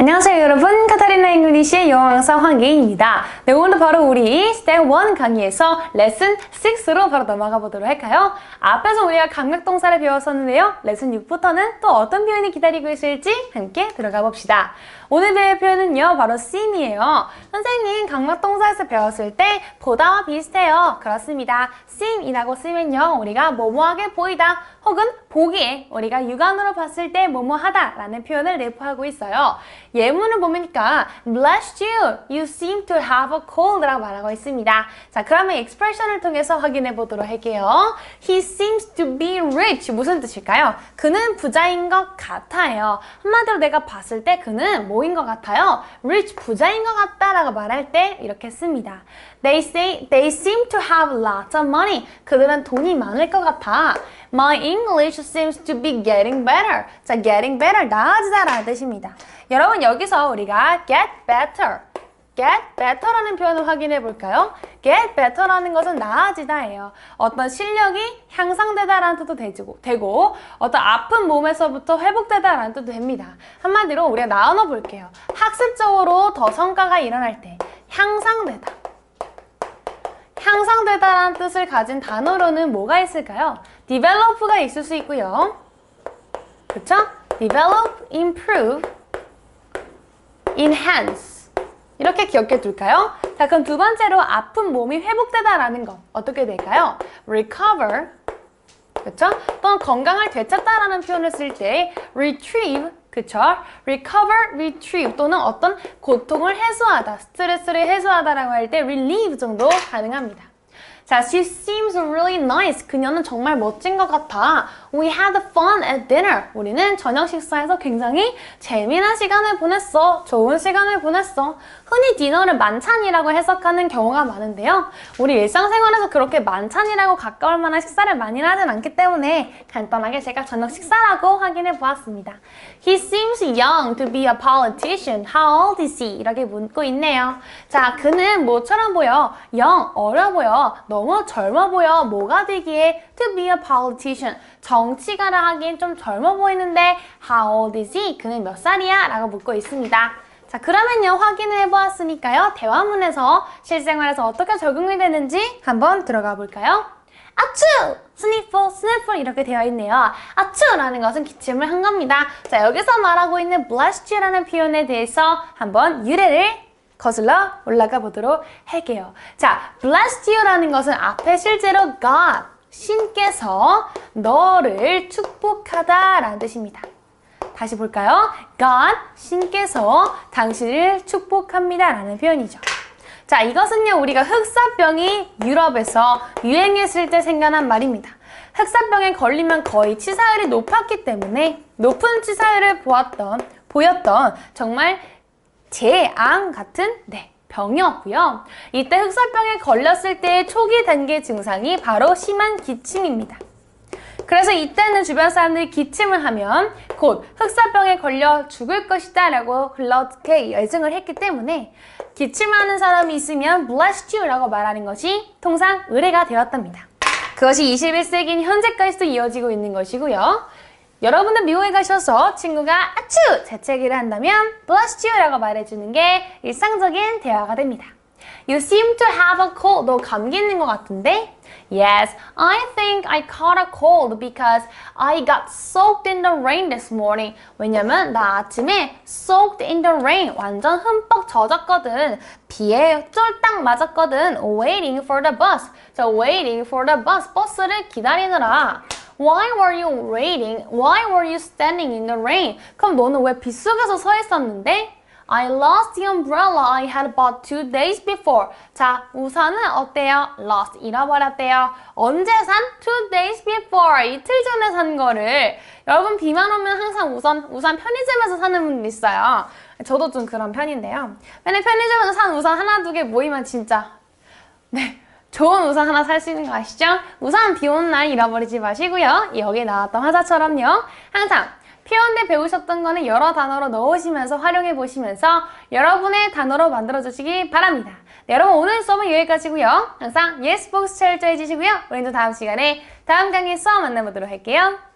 안녕하세요 여러분. 카타리나 잉글리시의 영어 강사 황계인입니다. 네 오늘도 바로 우리 스텝 1 강의에서 레슨 6로 바로 넘어가 보도록 할까요? 앞에서 우리가 감각동사를 배웠었는데요. 레슨 6부터는 또 어떤 표현이 기다리고 있을지 함께 들어가 봅시다 오늘 배울 표현은요 바로 seem이에요 선생님 감각동사에서 배웠을 때 보다와 비슷해요 그렇습니다 seem이라고 쓰면요 우리가 뭐뭐하게 보이다 혹은 보기에 우리가 육안으로 봤을 때 뭐뭐하다 라는 표현을 내포하고 있어요 예문을 보니까 bless you, you seem to have a cold 라고 말하고 있습니다. 자, 그러면 expression을 통해서 확인해 보도록 할게요. He seems to be rich. 무슨 뜻일까요? 그는 부자인 것 같아요. 한마디로 내가 봤을 때 그는 뭐인 것 같아요? rich, 부자인 것 같다 라고 말할 때 이렇게 씁니다. They say they seem to have lots of money. 그들은 돈이 많을 것 같아. My English seems to be getting better. 자, getting better, 나아지다라는 뜻입니다. 여러분 여기서 우리가 get better, get better라는 표현을 확인해 볼까요? get better라는 것은 나아지다예요. 어떤 실력이 향상되다라는 뜻도 되고, 되고 어떤 아픈 몸에서부터 회복되다라는 뜻도 됩니다. 한마디로 우리가 나눠 볼게요. 학습적으로 더 성과가 일어날 때 향상되다. 향상되다라는 뜻을 가진 단어로는 뭐가 있을까요? develop가 있을 수 있고요. 그쵸? develop, improve, enhance 이렇게 기억해 둘까요? 자 그럼 두 번째로 아픈 몸이 회복되다라는 것 어떻게 될까요? recover 그쵸? 또는 건강을 되찾다라는 표현을 쓸 때 retrieve 그쵸? recover, retrieve 또는 어떤 고통을 해소하다, 스트레스를 해소하다라고 할 때 relieve 정도 가능합니다. 자, she seems really nice. 그녀는 정말 멋진 것 같아. We had fun at dinner. 우리는 저녁 식사에서 굉장히 재미난 시간을 보냈어. 좋은 시간을 보냈어. 흔히 디너를 만찬이라고 해석하는 경우가 많은데요. 우리 일상생활에서 그렇게 만찬이라고 가까울 만한 식사를 많이 하진 않기 때문에 간단하게 제가 저녁 식사라고 확인해 보았습니다. He seems young to be a politician. How old is he? 이렇게 묻고 있네요. 자, 그는 뭐처럼 보여? young, 어려 보여. 너무 젊어 보여. 뭐가 되기에 to be a politician. 정치가를 하기엔 좀 젊어 보이는데 how old is he? 그는 몇 살이야? 라고 묻고 있습니다. 자 그러면요 확인을 해보았으니까요 대화문에서 실생활에서 어떻게 적용이 되는지 한번 들어가 볼까요? 아추! 스니퍼, 스니퍼 이렇게 되어 있네요. 아추라는 것은 기침을 한 겁니다. 자 여기서 말하고 있는 bless you라는 표현에 대해서 한번 유래를 거슬러 올라가 보도록 할게요. 자, bless you라는 것은 앞에 실제로 God, 신께서 너를 축복하다 라는 뜻입니다. 다시 볼까요? God, 신께서 당신을 축복합니다 라는 표현이죠. 자, 이것은요, 우리가 흑사병이 유럽에서 유행했을 때 생겨난 말입니다. 흑사병에 걸리면 거의 치사율이 높았기 때문에 높은 치사율을 보았던, 보였던 정말 재앙 같은, 네, 병이었고요. 이때 흑사병에 걸렸을 때의 초기 단계 증상이 바로 심한 기침입니다. 그래서 이때는 주변 사람들이 기침을 하면 곧 흑사병에 걸려 죽을 것이다 라고 그렇게 예증을 했기 때문에 기침하는 사람이 있으면 bless you 라고 말하는 것이 통상 의뢰가 되었답니다. 그것이 21세기인 현재까지도 이어지고 있는 것이고요. 여러분은 미국에 가셔서 친구가 아추! 재채기를 한다면 bless you 라고 말해주는 게 일상적인 대화가 됩니다. You seem to have a cold. 너 감기 있는 것 같은데? Yes, I think I caught a cold because I got soaked in the rain this morning. 왜냐면 나 아침에 soaked in the rain. 완전 흠뻑 젖었거든. 비에 쫄딱 맞았거든. Waiting for the bus. 저 waiting for the bus. 버스를 기다리느라. Why were you waiting? Why were you standing in the rain? 그럼 너는 왜 빗속에서 서 있었는데? I lost the umbrella I had bought two days before. 자, 우산은 어때요? lost, 잃어버렸대요. 언제 산? two days before. 이틀 전에 산 거를. 여러분 비만 오면 항상 우산, 우산 편의점에서 사는 분들 있어요. 저도 좀 그런 편인데요. 맨날 편의점에서 산 우산 하나 두 개 모이면 진짜 네. 좋은 우산 하나 살 수 있는 거 아시죠? 우산 비 오는 날 잃어버리지 마시고요. 여기 나왔던 화자처럼요. 항상 표현대 배우셨던 거는 여러 단어로 넣으시면서 활용해 보시면서 여러분의 단어로 만들어 주시기 바랍니다. 네, 여러분 오늘 수업은 여기까지고요. 항상 예스복스 체를 해주시고요. 우리는 다음 시간에 다음 강의에서 만나보도록 할게요.